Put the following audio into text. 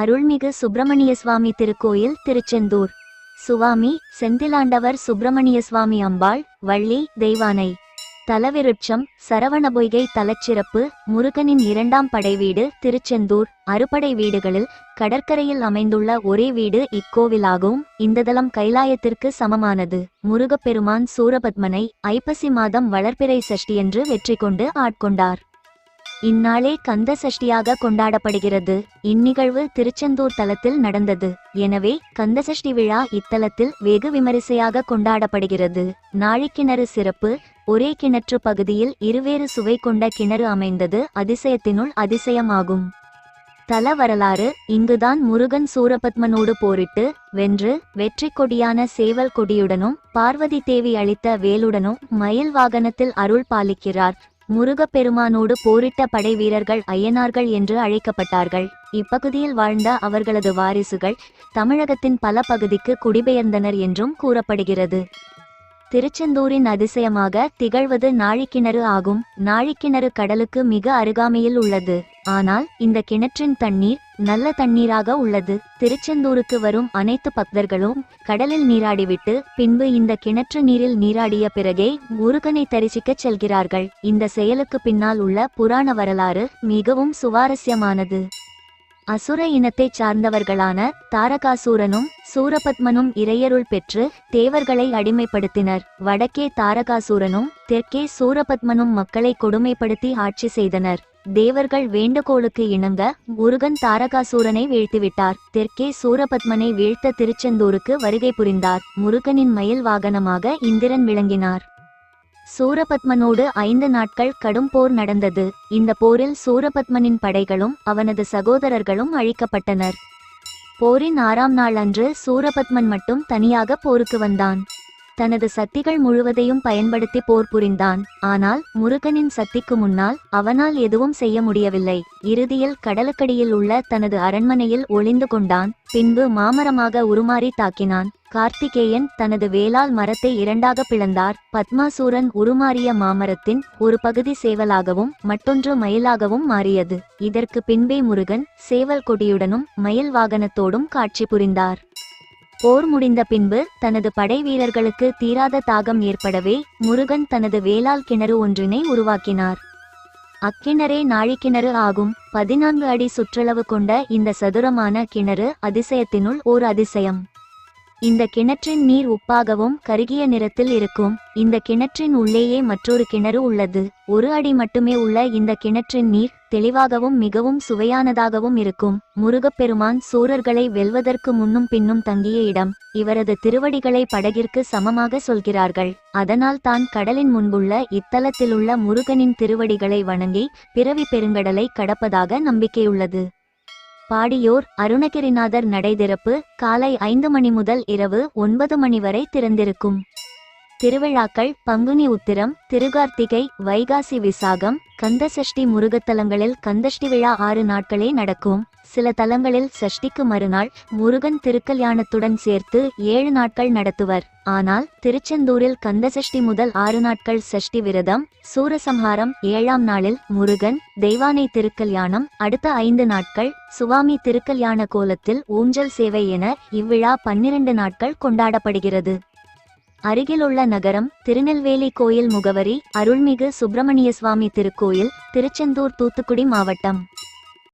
அருள்மிகு சுப்பிரமணிய சுவாமி திருக்கோயில் திருச்செந்தூர். சுவாமி செந்திலாண்டவர் சுப்பிரமணிய சுவாமி அம்பாள் வள்ளி தெய்வானை. தலவிருட்சம் சரவணபொய்கை தலச்சிறப்பு முருகனின் இரண்டாம் படை வீடு திருச்செந்தூர். அறுபடை வீடுகளில் கடற்கரையில் அமைந்துள்ள ஒரே வீடு இக்கோவிலாகும். இந்த தலம் கைலாயத்திற்கு சமமானது. முருகப்பெருமான் சூரபத்மனை ஐப்பசி மாதம் வளர்ப்பிறை சஷ்டியன்று வெற்றி கொண்டு ஆட்கொண்டார். இந்நாளே கந்த சஷ்டியாக கொண்டாடப்படுகிறது. இந்நிகழ்வு திருச்செந்தூர் தலத்தில் நடந்தது. எனவே கந்தசஷ்டி விழா இத்தலத்தில் வெகு விமரிசையாக கொண்டாடப்படுகிறது. நாழிக்கிணறு சிறப்பு ஒரே கிணற்று பகுதியில் இருவேறு சுவை கொண்ட கிணறு அமைந்தது அதிசயத்தினுள் அதிசயமாகும். தல வரலாறு இங்குதான் முருகன் சூரபத்மனோடு போரிட்டு வென்று வெற்றி கொடியான சேவல் கொடியுடனும் பார்வதி தேவி அளித்த வேலுடனும் மயில் வாகனத்தில் அருள் பாலிக்கிறார். முருகப்பெருமானோடு போரிட்ட படை வீரர்கள் ஐயனார்கள் என்று அழைக்கப்பட்டார்கள். இப்பகுதியில் வாழ்ந்த அவர்களது வாரிசுகள் தமிழகத்தின் பல பகுதிக்கு குடிபெயர்ந்தனர் என்றும் கூறப்படுகிறது. திருச்செந்தூரின் அதிசயமாக திகழ்வது நாழிக்கிணறு ஆகும். நாழிக்கிணறு கடலுக்கு மிக அருகாமையில் உள்ளது. ஆனால் இந்த கிணற்றின் தண்ணீர் நல்ல தண்ணீராக உள்ளது. திருச்செந்தூருக்கு வரும் அனைத்து பக்தர்களும் கடலில் நீராடிவிட்டு பின்பு இந்த கிணற்று நீரில் நீராடிய பிறகே முருகனை தரிசிக்கச் செல்கிறார்கள். இந்த செயலுக்கு பின்னால் உள்ள புராண வரலாறு மிகவும் சுவாரஸ்யமானது. அசுர இனத்தைச் சார்ந்தவர்களான தாரகாசூரனும் சூரபத்மனும் இறையருள் பெற்று தேவர்களை அடிமைப்படுத்தினர். வடக்கே தாரகாசூரனும் தெற்கே சூரபத்மனும் மக்களை கொடுமைப்படுத்தி ஆட்சி செய்தனர். தேவர்கள் வேண்டுகோளுக்கு இணங்க முருகன் தாரகாசூரனை வீழ்த்திவிட்டார். தெற்கே சூரபத்மனை வீழ்த்த திருச்செந்தூருக்கு வருகை புரிந்தார். முருகனின் மயில் வாகனமாக இந்திரன் விளங்கினார். சூரபத்மனோடு ஐந்து நாட்கள் கடும் போர் நடந்தது. இந்த போரில் சூரபத்மனின் படைகளும் அவனது சகோதரர்களும் அழிக்கப்பட்டனர். போரின் ஆறாம் நாள் அன்று சூரபத்மன் மட்டும் தனியாக போருக்கு வந்தான். தனது சக்திகள் முழுவதையும் பயன்படுத்தி போர் புரிந்தான். ஆனால் முருகனின் சக்திக்கு முன்னால் அவனால் எதுவும் செய்ய முடியவில்லை. இறுதியில் கடலுக்கடியில் உள்ள தனது அரண்மனையில் ஒளிந்து கொண்டான். பின்பு மாமரமாக உருமாறி தாக்கினான். கார்த்திகேயன் தனது வேளாள் மரத்தை இரண்டாக பிளந்தார். பத்மாசூரன் உருமாறிய மாமரத்தின் ஒரு பகுதி சேவலாகவும் மற்றொன்று மயிலாகவும் மாறியது. இதற்கு பின்பே முருகன் சேவல் கொடியுடனும் மயில் வாகனத்தோடும் காட்சி புரிந்தார். போர் முடிந்த பின்பு தனது படை வீரர்களுக்கு தீராத தாகம் ஏற்படவே முருகன் தனது வேளால் கிணறு ஒன்றினை உருவாக்கினார். அக்கிணறே நாழிக்கிணறு ஆகும். பதினான்கு அடி சுற்றளவு கொண்ட இந்த சதுரமான கிணறு அதிசயத்தினுள் ஓர் அதிசயம். இந்த கிணற்றின் நீர் உப்பாகவும் கருகிய நிறத்தில் இருக்கும். இந்த கிணற்றின் உள்ளேயே மற்றொரு கிணறு உள்ளது. ஒரு அடி மட்டுமே உள்ள இந்த கிணற்றின் நீர் தெளிவாகவும் மிகவும் சுவையானதாகவும் இருக்கும். முருகப்பெருமான் சூரர்களை வெல்வதற்கு முன்னும் பின்னும் தங்கிய இடம். இவரது திருவடிகளை படகிற்கு சமமாக சொல்கிறார்கள். அதனால் தான் கடலின் முன்புள்ள இத்தலத்திலுள்ள முருகனின் திருவடிகளை வணங்கி பிறவி பெருங்கடலை கடப்பதாக நம்பிக்கையுள்ளது. பாடியோர் அருணகிரிநாதர் நடைதிறப்பு காலை ஐந்து மணி முதல் இரவு ஒன்பது மணி வரை திறந்திருக்கும். திருவிழாக்கள் பங்குனி உத்திரம் திருகார்த்திகை வைகாசி விசாகம் கந்தசஷ்டி முருகத்தலங்களில் கந்தஷ்டி விழா ஆறு நாட்களே நடக்கும். சில தலங்களில் சஷ்டிக்கு மறுநாள் முருகன் திருக்கல்யாணத்துடன் சேர்த்து ஏழு நாட்கள் நடத்துவர். ஆனால் திருச்செந்தூரில் கந்தசஷ்டி முதல் ஆறு நாட்கள் சஷ்டி விரதம் சூரசம்ஹாரம் ஏழாம் நாளில் முருகன் தெய்வானை திருக்கல்யாணம் அடுத்த ஐந்து நாட்கள் சுவாமி திருக்கல்யாண கோலத்தில் ஊஞ்சல் சேவை என இவ்விழா பன்னிரண்டு நாட்கள் கொண்டாடப்படுகிறது. அருகிலுள்ள நகரம் திருநெல்வேலி கோயில் முகவரி அருள்மிகு சுப்பிரமணிய சுவாமி திருக்கோயில் திருச்செந்தூர் தூத்துக்குடி மாவட்டம்.